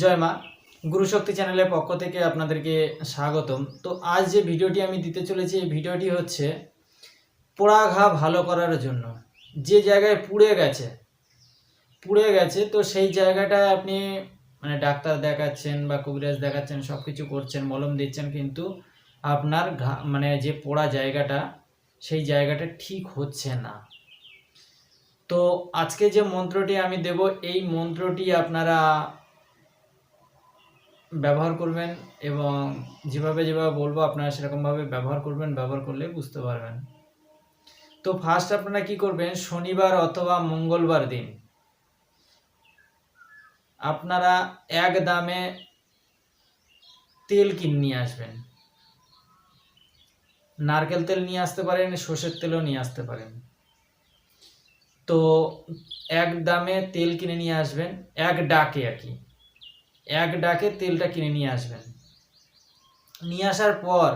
জয় মা গুরুশক্তি চ্যানেলের পক্ষ থেকে আপনাদেরকে স্বাগতম। তো আজ যে ভিডিওটি আমি দিতে চলেছি, এই ভিডিওটি হচ্ছে পোড়া ঘা ভালো করার জন্য। যে জায়গায় পুড়ে গেছে পুড়ে গেছে, তো সেই জায়গাটায় আপনি মানে ডাক্তার দেখাচ্ছেন বা কবিরাজ দেখাচ্ছেন সব কিছু করছেন, মলম দিচ্ছেন, কিন্তু আপনার ঘা মানে যে পোড়া জায়গাটা, সেই জায়গাটা ঠিক হচ্ছে না। তো আজকে যে মন্ত্রটি আমি দেব, এই মন্ত্রটি আপনারা ব্যবহার করবেন এবং যেভাবে যেভাবে বলব আপনারা সেরকমভাবে ব্যবহার করবেন, ব্যবহার করলে বুঝতে পারবেন। তো ফার্স্ট আপনারা কি করবেন? শনিবার অথবা মঙ্গলবার দিন আপনারা এক দামে তেল কিনে নিয়ে আসবেন। নারকেল তেল নিয়ে আসতে পারেন, সর্ষের তেলও নিয়ে আসতে পারেন। তো এক দামে তেল কিনে নিয়ে আসবেন, এক ডাকে আর কি। এক ডাকে তেলটা কিনে নিয়ে আসবেন। নিয়ে আসার পর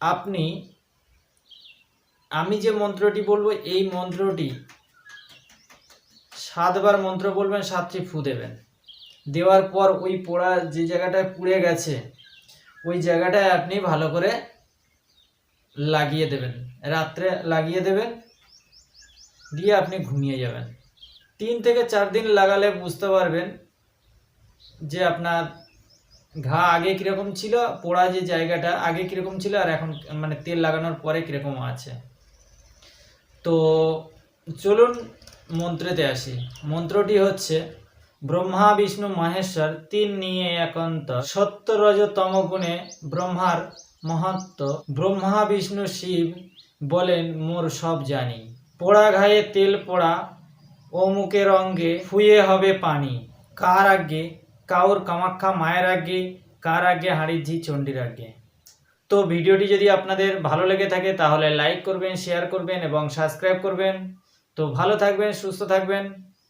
আপনি, আমি যে মন্ত্রটি বলব, এই মন্ত্রটি সাতবার মন্ত্র বলবেন, সাতটি ফু দেবেন। দেওয়ার পর ওই পোড়া যে জায়গাটায় পুড়ে গেছে, ওই জায়গাটায় আপনি ভালো করে লাগিয়ে দেবেন। রাত্রে লাগিয়ে দেবেন, দিয়ে আপনি ঘুমিয়ে যাবেন। তিন থেকে চার দিন লাগালে বুঝতে পারবেন যে আপনার ঘা আগে কীরকম ছিল, পোড়া যে জায়গাটা আগে কীরকম ছিল আর এখন মানে তেল লাগানোর পরে কীরকম আছে? তো চলুন মন্ত্রেতে আসি। মন্ত্রটি হচ্ছে, ব্রহ্মা, বিষ্ণু, মহেশ্বর তিন নিয়ে একান্ত সত্য রজ তম গুণে ব্রহ্মার মহত্ব। ব্রহ্মা, বিষ্ণু, শিব বলেন, মোর সব জানি। পোড়া ঘায়ে তেল পোড়া ও মুখের অঙ্গে ফুয়ে হবে পানি। কার আগে কাউর কামাখ্যা, মায়ের আগে কার আগে হাঁড়ির ঝি চণ্ডীর আগে তো ভিডিওটি যদি আপনাদের ভালো লেগে থাকে, তাহলে লাইক করবেন, শেয়ার করবেন এবং সাবস্ক্রাইব করবেন। তো ভালো থাকবেন, সুস্থ থাকবেন।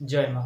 জয় মা।